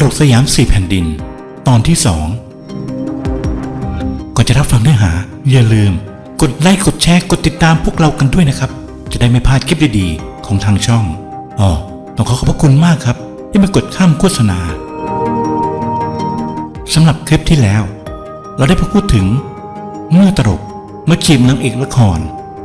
ระต็อกตลกสยามสี่แผ่นดิน ตอนที่สองก่อนจะรับฟังเนื้อหา อย่าลืม กดไลค์กดแชร์กดติดตามพวกเรากันด้วยนะครับ จะได้ไม่พลาดคลิปดีๆ ของทางช่องอ๋อต้องขอขอบพระคุณมากครับ ที่มากดข้ามโฆษณาสำหรับคลิปที่แล้ว เราได้พูดถึง เมื่อตลกมาจีบนางเอกละคร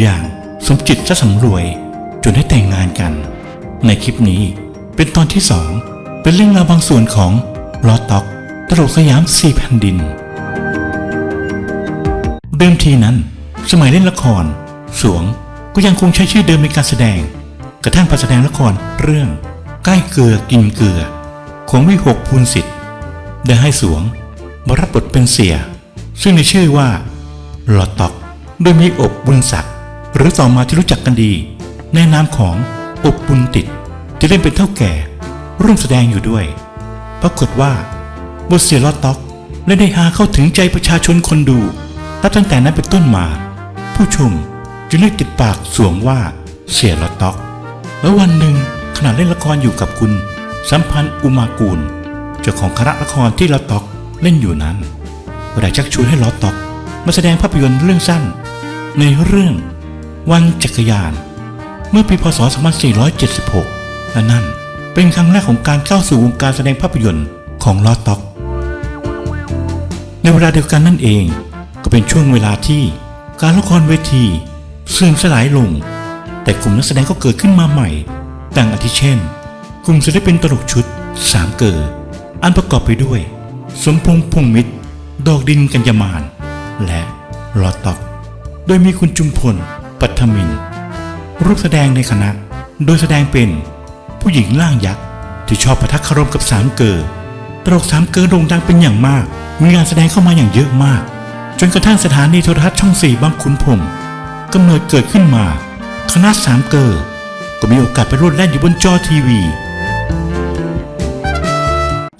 อย่างสมจิตจะสำรวย จนได้แต่งงานกัน ในคลิปนี้เป็นตอนที่สอง เป็นเรื่องราวบางส่วนของลอต็อกตลกสยามสี่แผ่นดิน เดิมทีนั้น สมัยเล่นละคร สวงก็ยังคงใช้ชื่อเดิมในการแสดง กระทั่งไปแสดงละครเรื่อง ใกล้เกลือกินเกลือ ของวิหกพูนสิทธิ์ได้ให้สวงมารับบทเป็นเสีย ซึ่งในชื่อว่าลอต็อกโดยมีอบบุญศักดิ์หรือต่อมาที่รู้จักกันดี ในนามของอบบุญติดที่เล่นเป็นเท่าแก่ ร่วมแสดงอยู่ด้วย ปรากฏว่าบทเสียลอต็อกและได้หาเข้าถึงใจประชาชนคนดู นับตั้งแต่นั้นเป็นต้นมา ผู้ชมจึงเรียกติดปากสวงว่าเสียลอต็อก แล้ววันหนึ่งขณะเล่นละครอยู่กับคุณ สัมพันธ์อุมากูลเจ้าของคณะละครที่ลอต็อกเล่นอยู่นั้นก็ได้ชักชวนให้ลอต็อก มาแสดงภาพยนตร์เรื่องสั้น ในเรื่องวันจักรยาน เมื่อปีพศ 2476และนั่น เป็นครั้งแรกของการเข้าสู่วงการแสดงภาพยนตร์ของลอตต็อกในเวลาเดียวกันนั่นเอง ก็เป็นช่วงเวลาที่การละครเวทีเสื่อมสลายลง แต่กลุ่มนักแสดงก็เกิดขึ้นมาใหม่ดังอาทิเช่น กลุ่มศิลปินตลกชุดสามเกิดอันประกอบไปด้วย สมพงษ์พงษ์มิตร ดอกดินกัญญามาน และลอต็อก โดยมีคุณจุมพล ปัทมินรูปแสดงในคณะ โดยแสดงเป็น ผู้หญิงร่างยักษ์ที่ชอบประทักคารมกับสามเกอตลกสามเกอโด่งดังเป็นอย่างมาก มีงานแสดงเข้ามาอย่างเยอะมาก จนกระทั่งสถานีโทรทัศน์ช่องสี่บางขุนพรมกำเนิดเกิดขึ้นมา คณะสามเกอก็มีโอกาสไปรวดแล่นอยู่บนจอทีวี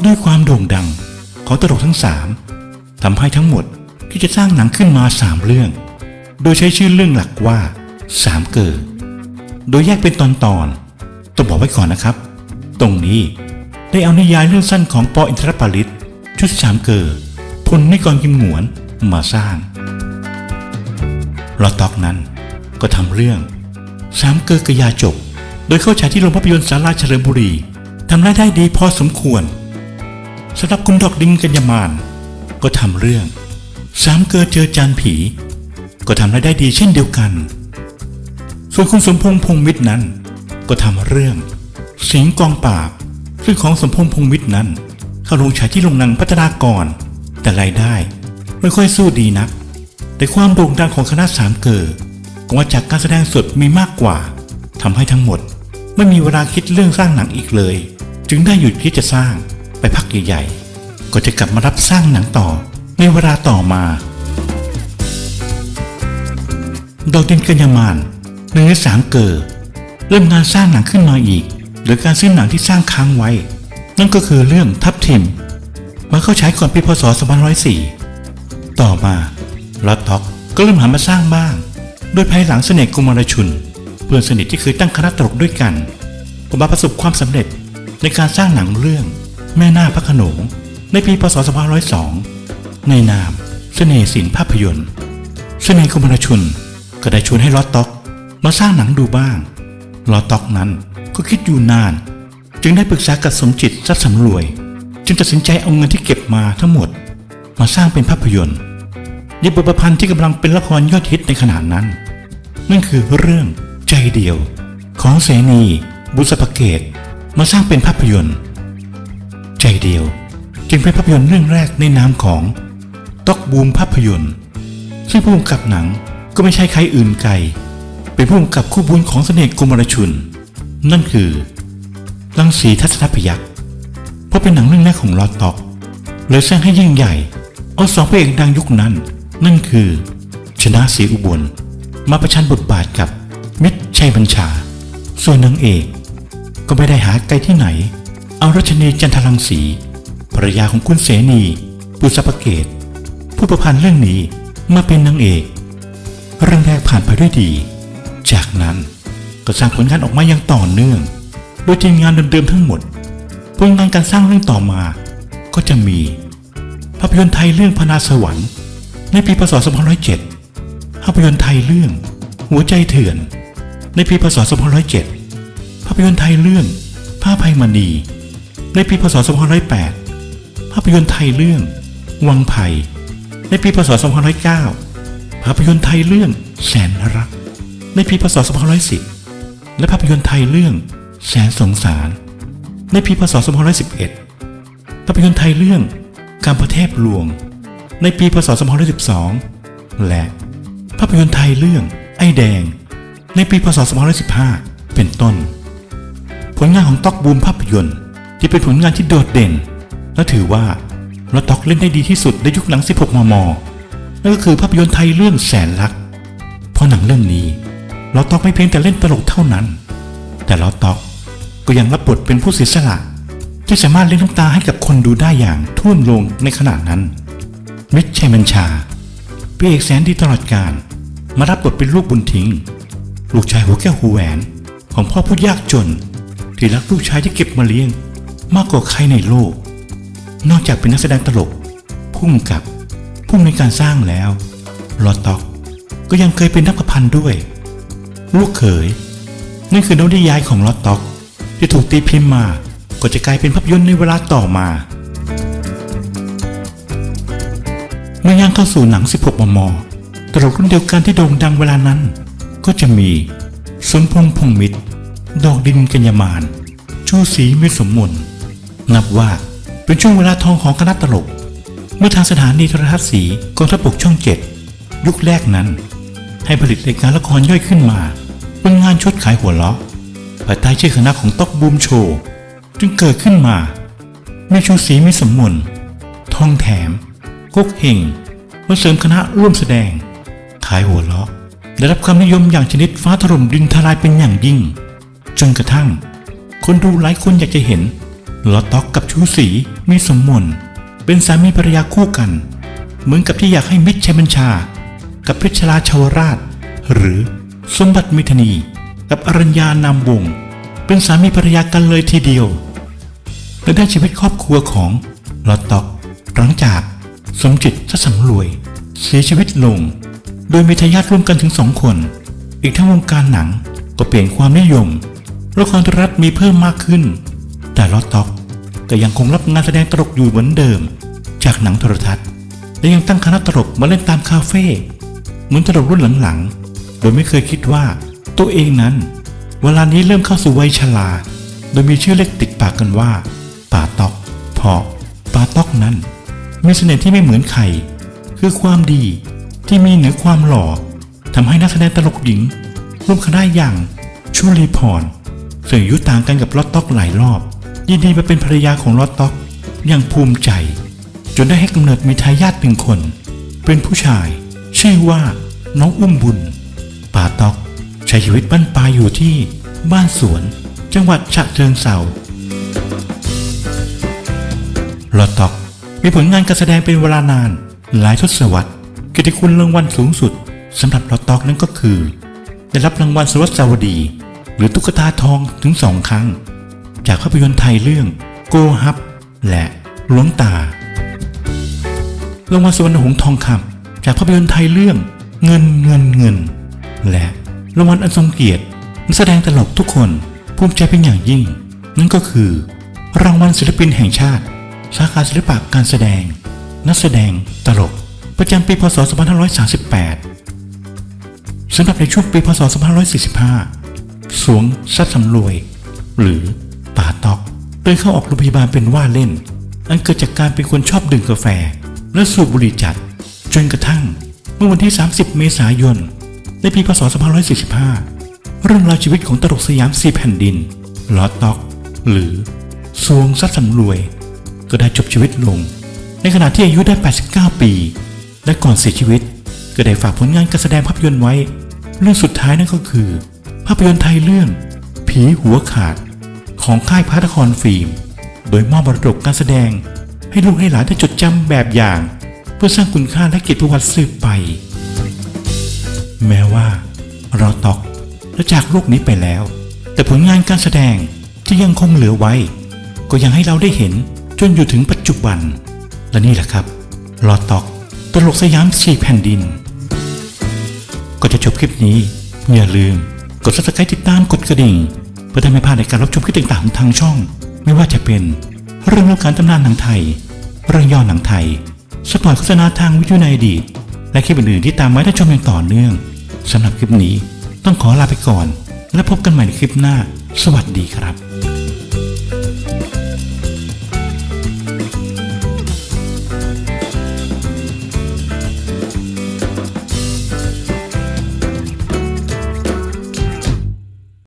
ด้วยความโด่งดังของตลกทั้งสามทำให้ทั้งหมดที่จะสร้างหนังขึ้นมาสามเรื่อง โดยใช้ชื่อเรื่องหลักว่าสามเกิด โดยแยกเป็นตอนตอน ต้องบอกไว้ก่อนนะครับ ตรงนี้ได้เอานิยายเรื่องสั้นของปออินทรปาริต ชุดสามเกิดพลนิกรกิมหงวนมาสร้างลอตอกนั้นก็ทำเรื่องสามเกิดกยาจบ โดยเข้าฉายที่โรงภาพยนตร์สาราเฉลิมบุรีทำรายได้ดีพอสมควรสำหรับคุณดอกดินกัญญามานก็ทำเรื่องสามเกิดเจอจานผี ก็ทำรายได้ดีเช่นเดียวกัน ส่วนคุณสมพงษ์พงษ์มิตรนั้น ก็ทำเรื่อง เสิงกองปราบ ซึ่งของสมพงษ์พงษ์มิตรนั้น เข้าลงฉายที่โรงหนังพัฒนากร แต่รายได้ ไม่ค่อยสู้ดีนัก แต่ความโด่งดังของคณะสามเกิดก็มาจากการแสดงสดมีมากกว่าทำให้ทั้งหมด ไม่มีเวลาคิดเรื่องสร้างหนังอีกเลย จึงได้หยุดที่จะสร้างไปพักใหญ่ๆก็จะกลับมารับสร้างหนังต่อในเวลาต่อมาดอกดินกัญญามานหนึ่งในสามเกิด เริ่มงานสร้างหนังขึ้นมาอีกโดยการซื้อหนังที่สร้างค้างไว้ นั่นก็คือเรื่องทับทิมมาเข้าใช้ก่อนปีพศ2504 ต่อมาลอตท็อกก็เริ่มหันมาสร้างบ้าง โดยภายหลังเสน่ห์กุมารชุน เพื่อนสนิทที่เคยตั้งคณะตลกด้วยกันก็มาประสบความสำเร็จในการสร้างหนังเรื่องแม่นาคพระโขนงในปีพศ2502 ในนามเสน่ห์ศิลป์ภาพยนตร์ เสน่ห์กุมารชุนก็ได้ชวนให้ลอตต็อกมาสร้างหนังดูบ้าง ลอต็อกนั้นก็คิดอยู่นาน จึงได้ปรึกษากับสมจิตทรัพย์สำรวย จึงตัดสินใจเอาเงินที่เก็บมาทั้งหมด มาสร้างเป็นภาพยนตร์ในบทประพันธ์ที่กำลังเป็นละครยอดฮิตในขณะนั้น นั่นคือเรื่องใจเดียว ของเสนีบุษปเกตมาสร้างเป็นภาพยนตร์ ใจเดียวจึงเป็นภาพยนตร์เรื่องแรกในนามของต็อกบูมภาพยนตร์ ซึ่งผู้กำกับหนังก็ไม่ใช่ใครอื่นไกล เป็นผู้กำกับคู่บุญของเสน่ห์กุมารชุน นั่นคือรังสีทัศนพยักษ์เพราะเป็นหนังเรื่องแรกของลอตต็อกเลยสร้างให้ยิ่งใหญ่ เอาสองพระเอกดังยุคนั้น นั่นคือ ชนะศรีอุบล มาประชันบทบาทกับมิตรชัยบัญชา ส่วนนางเอก ก็ไม่ได้หาไกลที่ไหน เอารัชนีจันทรังสีภรรยาของคุณเสนีปุษปเกต ผู้ประพันธ์เรื่องนี้มาเป็นนางเอก เรื่องแรกผ่านไปด้วยดี จากนั้นก็สร้างผลงานออกมาอย่างต่อเนื่อง โดยทีมงานเดิมๆทั้งหมด ผลงานการสร้างเรื่องต่อมา ก็จะมีภาพยนตร์ไทยเรื่องพนาสวรรค์ ในปีพศ 2507 ภาพยนตร์ไทยเรื่อง หัวใจเถื่อน ในปีพศ 2507 ภาพยนตร์ไทยเรื่องผ้าภัยมณี ในปีพศ 2508 ภาพยนตร์ไทยเรื่อง วังไผ่ในปีพศ 2509 ภาพยนตร์ไทยเรื่องแสนรัก ในปีพศ2510 และภาพยนตร์ไทยเรื่องแสนสงสาร ในปีพศ2511 ภาพยนตร์ไทยเรื่องการประเทศหลวง ในปีพศ2512 และภาพยนตร์ไทยเรื่องไอ้แดง ในปีพศ2515 เป็นต้น ผลงานของต๊อกบูมภาพยนตร์ที่เป็นผลงานที่โดดเด่น และถือว่าเราต๊อกเล่นได้ดีที่สุดในยุคหนัง 16 มม นั่นก็คือภาพยนตร์ไทยเรื่องแสนรัก เพราะหนังเรื่องนี้ เราตอกไม่เพียงแต่เล่นตลกเท่านั้น แต่เราตอกก็ยังรับบทเป็นผู้เสียสละที่สามารถเล่นน้ำตาให้กับคนดูได้อย่างทุ่วมลงในขณะนั้นมิตรชัยมัญชาพระเอกแสนดีตลอดการมารับบทเป็นลูกบุญทิ้ง ลูกชายหัวแก้วหูแหวน ของพ่อผู้ยากจน ที่รักลูกชายที่เก็บมาเลี้ยง มากกว่าใครในโลก นอกจากเป็นนักแสดงตลกพุ่มกับผู้ในการสร้างแล้วลอตต็อกก็ยังเคยเป็นนักประพันธ์ด้วย ลูกเขย นั่นคือนวนิยายของลอตต็อก ที่ถูกตีพิมพ์มา ก็จะกลายเป็นภาพยนตร์ในเวลาต่อมา เมื่อย่างเข้าสู่หนัง 16 มม ตลกรุ่นเดียวกันที่โด่งดังเวลานั้น ก็จะมี สมพงษ์พงษ์มิตร ดอกดินกัญญามาน ชูศรีมิสมมนนับว่าเป็นช่วงเวลาทองของคณะตลก เมื่อทางสถานีโทรทัศน์สีกองทัพบกช่องเจ็ดยุคแรกนั้น ให้ผลิตรายการละครย่อยขึ้นมาเป็นงานชดขายหัวเราะภายใต้ชื่อคณะของต๊อกบูมโชว์จึงเกิดขึ้นมามีชูศรีมิสมมนทองแถมกุ๊กเฮงมาเสริมคณะร่วมแสดง ขายหัวเราะได้รับความนิยมอย่างชนิดฟ้าถล่มดินทลายเป็นอย่างยิ่ง จนกระทั่ง คนดูหลายคนอยากจะเห็นลอตต็อกกับชูศรีมีสมมนเป็นสามีภรรยาคู่กัน เหมือนกับที่อยากให้มิตรชัยบัญชา กับเพชรลาชาวราช หรือสมบัติมิธนี กับอรัญญานามวง เป็นสามีภรรยากันเลยทีเดียว และได้ชีวิตครอบครัวของลอตต็อกหลังจากสมจิตทศสำรวย เสียชีวิตลง โดยมีทายาทร่วมกันถึงสองคน อีกทั้งวงการหนังก็เปลี่ยนความนิยมละครโทรทัศน์มีเพิ่มมากขึ้น แต่ลอตต็อกก็ยังคงรับงานแสดงตลกอยู่เหมือนเดิม จากหนังโทรทัศน์ และยังตั้งคณะตลกมาเล่นตามคาเฟ่ เหมือนตลกรุ่นหลังๆ โดยไม่เคยคิดว่าตัวเองนั้น เวลานี้เริ่มเข้าสู่วัยชราโดยมีชื่อเล็กติดปากกันว่าป่าตอกเพอป่าตอกนั้น มีเสน่ห์ที่ไม่เหมือนใครคือความดีที่มีเหนือความหล่อทำให้นักแสดงตลกหญิง ร่วมคณะอย่างชุลีพรซึ่งอายุต่างกันกับลอตต็อกหลายรอบยินดีมาเป็นภรรยาของลอตต็อกอย่างภูมิใจ จนได้ให้กำเนิดมีทายาทหนึ่งคน เป็นผู้ชาย ชื่อว่าน้องอุ้มบุญป่าตอก ใช้ชีวิตบ้านปลายอยู่ที่บ้านสวน จังหวัดฉะเชิงเทราลอตต็อก มีผลงานการแสดงเป็นเวลานาน หลายทศวรรษกียรติคุณรางวัลสูงสุดสำหรับลอตต็อกนั่นก็คือ ได้รับรางวัลสวัสดาวดี หรือตุ๊กตาทองถึงสองครั้ง จากภาพยนตร์ไทยเรื่องโกฮับ และหลวงตารางวัลสุวรรณหงส์ทองคำ จากภาพยนตร์ไทยเรื่องเงินเงินเงิน และรางวัลอันทรงเกียรตินักแสดงตลกทุกคนภูมิใจเป็นอย่างยิ่ง นั่นก็คือ รางวัลศิลปินแห่งชาติ สาขาศิลปะการแสดง นักแสดงตลก ประจำปีพศ 2538สำหรับในช่วงปีพศ 2545 สวงซัดสำรวย หรือป่าตอกเดินเข้าออกโรงพยาบาลเป็นว่าเล่น อันเกิดจากการเป็นคนชอบดื่มกาแฟ และสูบบุหรี่จัด จนกระทั่งเมื่อวันที่ 30 เมษายน ในปีพศ 2545 เรื่องราวชีวิตของตลกสยามสีแผ่นดินลอตต็อก หรือสวงซัดสำรวย ก็ได้จบชีวิตลง ในขณะที่อายุได้ 89 ปี และก่อนเสียชีวิต ก็ได้ฝากผลงานการแสดงภาพยนตร์ไว้ เรื่องสุดท้ายนั่นก็คือ ภาพยนตร์ไทยเรื่อง ผีหัวขาด ของค่ายพระนครฟิล์ม โดยมอบมรดกการแสดงให้ลูกให้หลานได้จดจำแบบอย่าง พื่อสร้างคุณค่าและเกียรติประวัติสืบไป แม้ว่า เราตอกและจากโลกนี้ไปแล้ว แต่ผลงานการแสดงที่ยังคงเหลือไว้ ก็ยังให้เราได้เห็นจนอยู่ถึงปัจจุบัน และนี่แหละครับลอตอกตลกสยามสี่แผ่นดิน ก็จะจบคลิปนี้ อย่าลืม กด subscribe ติดตามกดกระดิ่ง เพื่อได้ไม่พลาดในการรับชมคลิปต่างๆของทางช่อง ไม่ว่าจะเป็น เรื่องเล่าการตำนานหนังไทย เรื่องย่อหนังไทย สปอยโฆษณาทางวิทยุในอดีต และคลิปอื่นๆที่ตามมาได้ชมอย่างต่อเนื่องสำหรับคลิปนี้ต้องขอลาไปก่อน และพบกันใหม่ในคลิปหน้า สวัสดีครับ